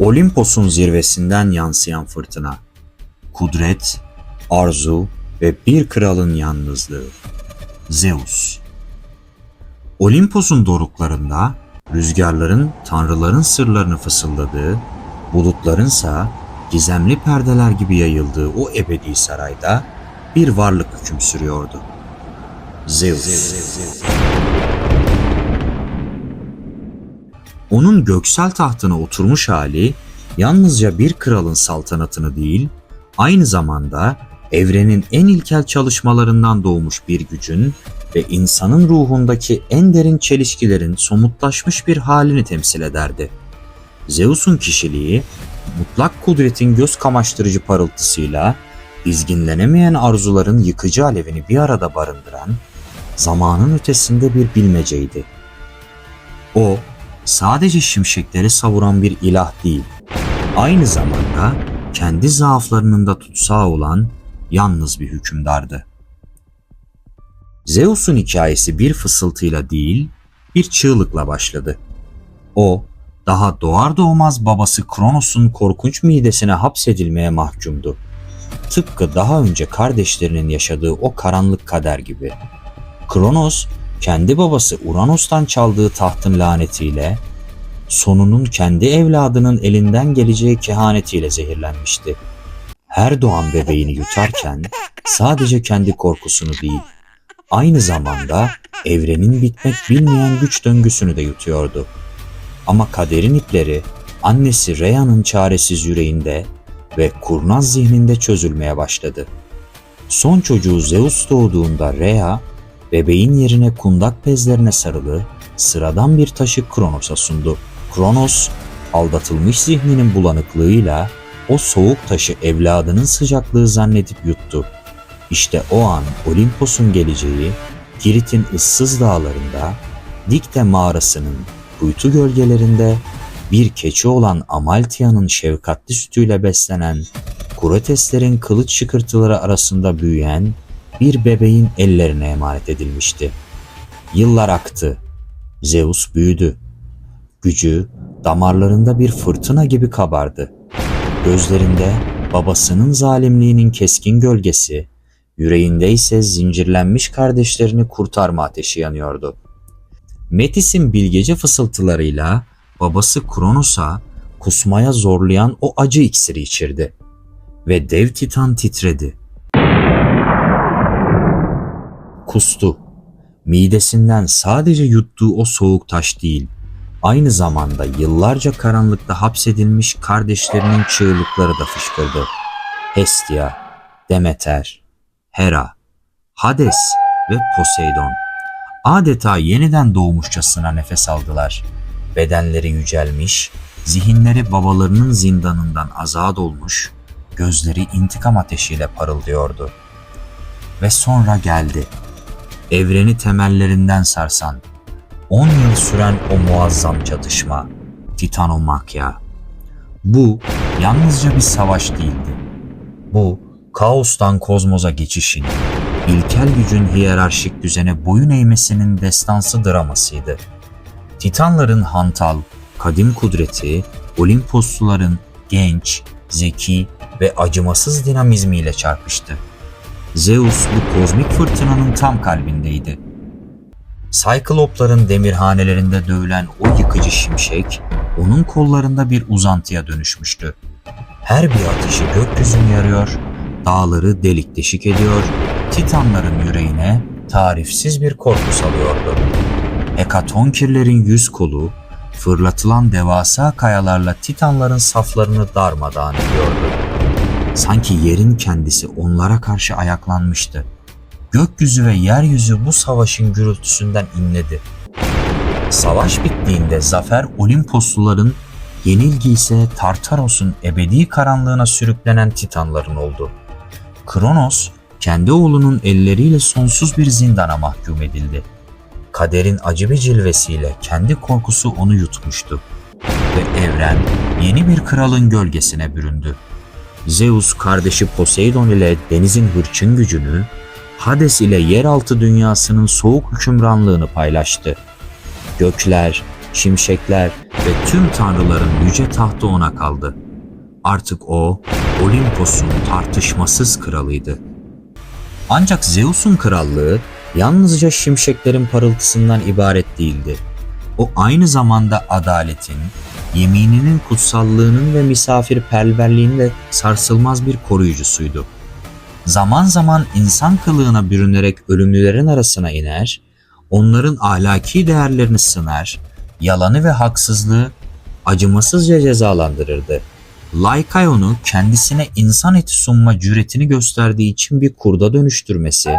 Olimpos'un zirvesinden yansıyan fırtına. Kudret, arzu ve bir kralın yalnızlığı. Zeus. Olimpos'un doruklarında rüzgarların tanrıların sırlarını fısıldadığı, bulutlarınsa gizemli perdeler gibi yayıldığı o ebedi sarayda bir varlık hüküm sürüyordu. Zeus. Onun göksel tahtına oturmuş hali yalnızca bir kralın saltanatını değil, aynı zamanda evrenin en ilkel çalışmalarından doğmuş bir gücün ve insanın ruhundaki en derin çelişkilerin somutlaşmış bir halini temsil ederdi. Zeus'un kişiliği, mutlak kudretin göz kamaştırıcı parıltısıyla dizginlenemeyen arzuların yıkıcı alevini bir arada barındıran, zamanın ötesinde bir bilmeceydi. O, sadece şimşekleri savuran bir ilah değil, aynı zamanda kendi zaaflarının da tutsağı olan yalnız bir hükümdardı. Zeus'un hikayesi bir fısıltıyla değil, bir çığlıkla başladı. O, daha doğar doğmaz babası Kronos'un korkunç midesine hapsedilmeye mahkumdu. Tıpkı daha önce kardeşlerinin yaşadığı o karanlık kader gibi. Kronos, kendi babası Uranos'tan çaldığı tahtın lanetiyle, sonunun kendi evladının elinden geleceği kehanetiyle zehirlenmişti. Her doğan bebeğini yutarken sadece kendi korkusunu değil, aynı zamanda evrenin bitmek bilmeyen güç döngüsünü de yutuyordu. Ama kaderin ipleri annesi Rhea'nın çaresiz yüreğinde ve kurnaz zihninde çözülmeye başladı. Son çocuğu Zeus doğduğunda Rhea, bebeğin yerine kundak bezlerine sarılı sıradan bir taşı Kronos'a sundu. Kronos, aldatılmış zihninin bulanıklığıyla o soğuk taşı evladının sıcaklığı zannedip yuttu. İşte o an Olimpos'un geleceği, Girit'in ıssız dağlarında, Dikte mağarasının kuytu gölgelerinde bir keçi olan Amaltia'nın şefkatli sütüyle beslenen, Kurateslerin kılıç şıkırtıları arasında büyüyen bir bebeğin ellerine emanet edilmişti. Yıllar aktı. Zeus büyüdü. Gücü damarlarında bir fırtına gibi kabardı. Gözlerinde babasının zalimliğinin keskin gölgesi, yüreğinde ise zincirlenmiş kardeşlerini kurtarma ateşi yanıyordu. Metis'in bilgece fısıltılarıyla babası Kronos'a kusmaya zorlayan o acı iksiri içirdi. Ve dev titan titredi. Kustu. Midesinden sadece yuttuğu o soğuk taş değil, aynı zamanda yıllarca karanlıkta hapsedilmiş kardeşlerinin çığlıkları da fışkırdı. Hestia, Demeter, Hera, Hades ve Poseidon adeta yeniden doğmuşçasına nefes aldılar. Bedenleri yücelmiş, zihinleri babalarının zindanından azat olmuş, gözleri intikam ateşiyle parıldıyordu. Ve sonra geldi. Evreni temellerinden sarsan, 10 yıl süren o muazzam çatışma, Titanomakya. Bu yalnızca bir savaş değildi. Bu kaostan kozmoza geçişin, ilkel gücün hiyerarşik düzene boyun eğmesinin destansı dramasıydı. Titanların hantal, kadim kudreti, Olimposluların genç, zeki ve acımasız dinamizmiyle çarpıştı. Zeus bu kozmik fırtınanın tam kalbindeydi. Cyclopların demirhanelerinde dövülen o yıkıcı şimşek, onun kollarında bir uzantıya dönüşmüştü. Her bir atışı gökyüzünü yarıyor, dağları delik deşik ediyor, titanların yüreğine tarifsiz bir korku salıyordu. Hekatonkirlerin yüz kolu, fırlatılan devasa kayalarla titanların saflarını darmadağın ediyordu. Sanki yerin kendisi onlara karşı ayaklanmıştı. Gökyüzü ve yeryüzü bu savaşın gürültüsünden inledi. Savaş bittiğinde zafer Olimposluların, yenilgi ise Tartaros'un ebedi karanlığına sürüklenen titanların oldu. Kronos, kendi oğlunun elleriyle sonsuz bir zindana mahkum edildi. Kaderin acı bir cilvesiyle kendi korkusu onu yutmuştu. Ve evren yeni bir kralın gölgesine büründü. Zeus kardeşi Poseidon ile denizin hırçın gücünü, Hades ile yeraltı dünyasının soğuk hükümranlığını paylaştı. Gökler, şimşekler ve tüm tanrıların yüce tahtı ona kaldı. Artık o Olimpos'un tartışmasız kralıydı. Ancak Zeus'un krallığı yalnızca şimşeklerin parıltısından ibaret değildi. O aynı zamanda adaletin, yemininin kutsallığının ve misafirperverliğinin de sarsılmaz bir koruyucusuydu. Zaman zaman insan kılığına bürünerek ölümlülerin arasına iner, onların ahlaki değerlerini sınar, yalanı ve haksızlığı acımasızca cezalandırırdı. Laikaion'u kendisine insan eti sunma cüretini gösterdiği için bir kurda dönüştürmesi,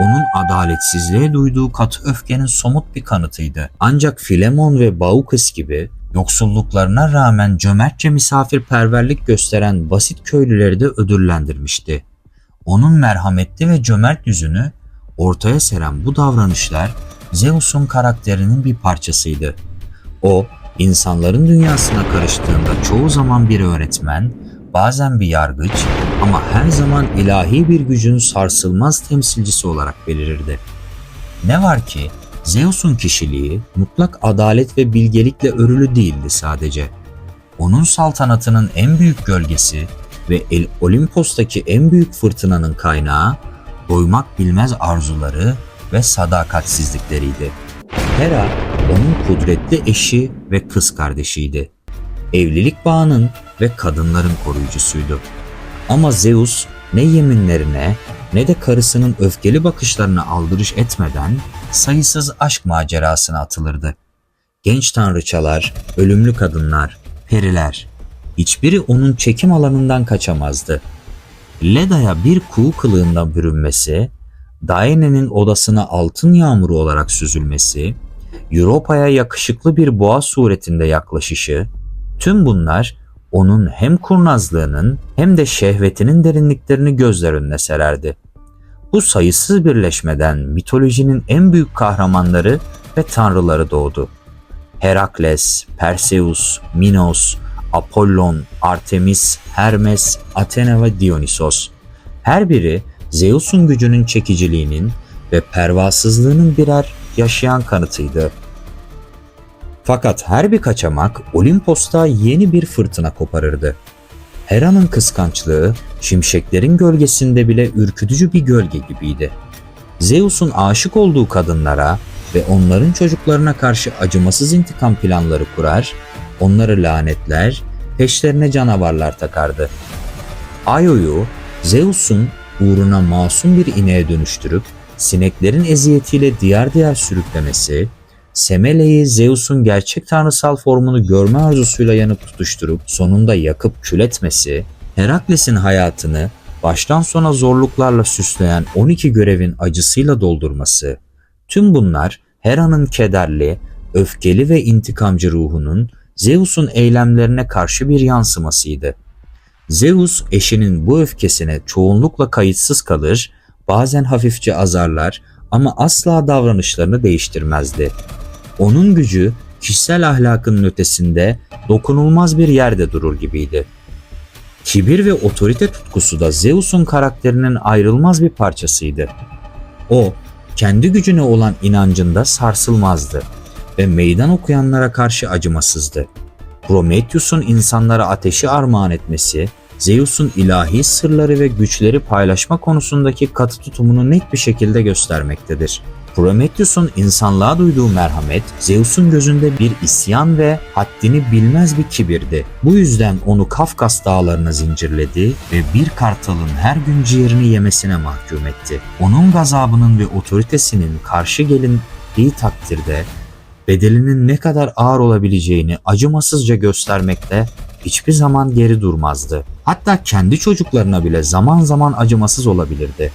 onun adaletsizliğe duyduğu katı öfkenin somut bir kanıtıydı. Ancak Filemon ve Baukus gibi yoksulluklarına rağmen cömertçe misafirperverlik gösteren basit köylüleri de ödüllendirmişti. Onun merhametli ve cömert yüzünü ortaya seren bu davranışlar Zeus'un karakterinin bir parçasıydı. O, insanların dünyasına karıştığında çoğu zaman bir öğretmen, bazen bir yargıç ama her zaman ilahi bir gücün sarsılmaz temsilcisi olarak belirirdi. Ne var ki Zeus'un kişiliği mutlak adalet ve bilgelikle örülü değildi sadece. Onun saltanatının en büyük gölgesi ve El Olimpos'taki en büyük fırtınanın kaynağı doymak bilmez arzuları ve sadakatsizlikleriydi. Hera onun kudretli eşi ve kız kardeşiydi. Evlilik bağının ve kadınların koruyucusuydu. Ama Zeus ne yeminlerine ne de karısının öfkeli bakışlarına aldırış etmeden sayısız aşk macerasına atılırdı. Genç tanrıçalar, ölümlü kadınlar, periler, hiçbiri onun çekim alanından kaçamazdı. Leda'ya bir kuğu kılığında bürünmesi, Daene'nin odasına altın yağmuru olarak süzülmesi, Europa'ya yakışıklı bir boğa suretinde yaklaşışı, tüm bunlar onun hem kurnazlığının hem de şehvetinin derinliklerini gözler önüne sererdi. Bu sayısız birleşmeden mitolojinin en büyük kahramanları ve tanrıları doğdu. Herakles, Perseus, Minos, Apollon, Artemis, Hermes, Athena ve Dionysos. Her biri Zeus'un gücünün çekiciliğinin ve pervasızlığının birer yaşayan kanıtıydı. Fakat her bir kaçamak Olimpos'ta yeni bir fırtına koparırdı. Hera'nın kıskançlığı şimşeklerin gölgesinde bile ürkütücü bir gölge gibiydi. Zeus'un aşık olduğu kadınlara ve onların çocuklarına karşı acımasız intikam planları kurar, onları lanetler, peşlerine canavarlar takardı. Aio'yu Zeus'un uğruna masum bir ineğe dönüştürüp sineklerin eziyetiyle diğer diğer sürüklemesi, Semele'yi Zeus'un gerçek tanrısal formunu görme arzusuyla yanıp tutuşturup sonunda yakıp kül etmesi, Herakles'in hayatını baştan sona zorluklarla süsleyen 12 görevin acısıyla doldurması, tüm bunlar Hera'nın kederli, öfkeli ve intikamcı ruhunun Zeus'un eylemlerine karşı bir yansımasıydı. Zeus eşinin bu öfkesine çoğunlukla kayıtsız kalır, bazen hafifçe azarlar ama asla davranışlarını değiştirmezdi. Onun gücü kişisel ahlakın ötesinde dokunulmaz bir yerde durur gibiydi. Kibir ve otorite tutkusu da Zeus'un karakterinin ayrılmaz bir parçasıydı. O, kendi gücüne olan inancında sarsılmazdı ve meydan okuyanlara karşı acımasızdı. Prometheus'un insanlara ateşi armağan etmesi, Zeus'un ilahi sırları ve güçleri paylaşma konusundaki katı tutumunu net bir şekilde göstermektedir. Prometheus'un insanlığa duyduğu merhamet, Zeus'un gözünde bir isyan ve haddini bilmez bir kibirdi. Bu yüzden onu Kafkas dağlarına zincirledi ve bir kartalın her gün ciğerini yemesine mahkum etti. Onun gazabının ve otoritesinin karşı gelindiği takdirde bedelinin ne kadar ağır olabileceğini acımasızca göstermekte hiçbir zaman geri durmazdı. Hatta kendi çocuklarına bile zaman zaman acımasız olabilirdi.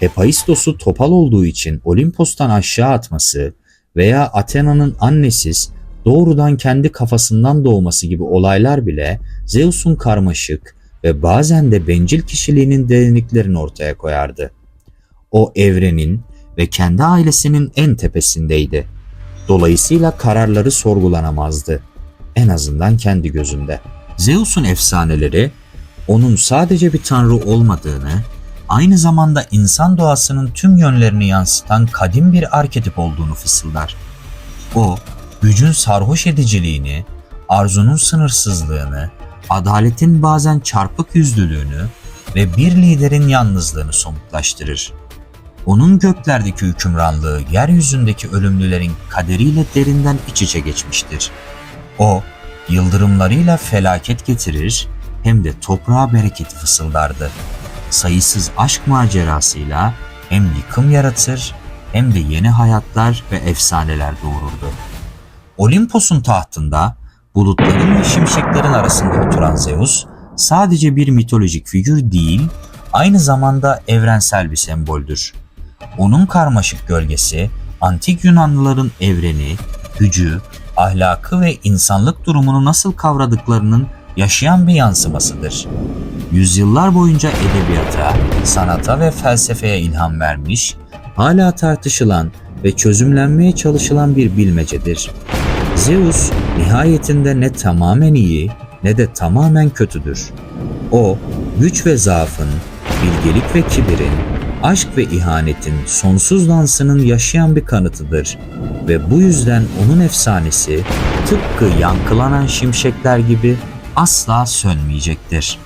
Hephaistos'u topal olduğu için Olimpos'tan aşağı atması veya Athena'nın annesiz doğrudan kendi kafasından doğması gibi olaylar bile Zeus'un karmaşık ve bazen de bencil kişiliğinin derinliklerini ortaya koyardı. O evrenin ve kendi ailesinin en tepesindeydi. Dolayısıyla kararları sorgulanamazdı. En azından kendi gözünde. Zeus'un efsaneleri onun sadece bir tanrı olmadığını, aynı zamanda insan doğasının tüm yönlerini yansıtan kadim bir arketip olduğunu fısıldar. O, gücün sarhoş ediciliğini, arzunun sınırsızlığını, adaletin bazen çarpık yüzlülüğünü ve bir liderin yalnızlığını somutlaştırır. Onun göklerdeki hükümranlığı yeryüzündeki ölümlülerin kaderiyle derinden iç içe geçmiştir. O, yıldırımlarıyla felaket getirir hem de toprağa bereket fısıldardı. Sayısız aşk macerasıyla hem yıkım yaratır hem de yeni hayatlar ve efsaneler doğururdu. Olimpos'un tahtında bulutların ve şimşeklerin arasında oturan Zeus sadece bir mitolojik figür değil, aynı zamanda evrensel bir semboldür. Onun karmaşık gölgesi antik Yunanlıların evreni, gücü, ahlakı ve insanlık durumunu nasıl kavradıklarının yaşayan bir yansımasıdır. Yüzyıllar boyunca edebiyata, sanata ve felsefeye ilham vermiş, hala tartışılan ve çözümlenmeye çalışılan bir bilmecedir. Zeus nihayetinde ne tamamen iyi ne de tamamen kötüdür. O, güç ve zaafın, bilgelik ve kibirin, aşk ve ihanetin sonsuz dansının yaşayan bir kanıtıdır ve bu yüzden onun efsanesi tıpkı yankılanan şimşekler gibi asla sönmeyecektir.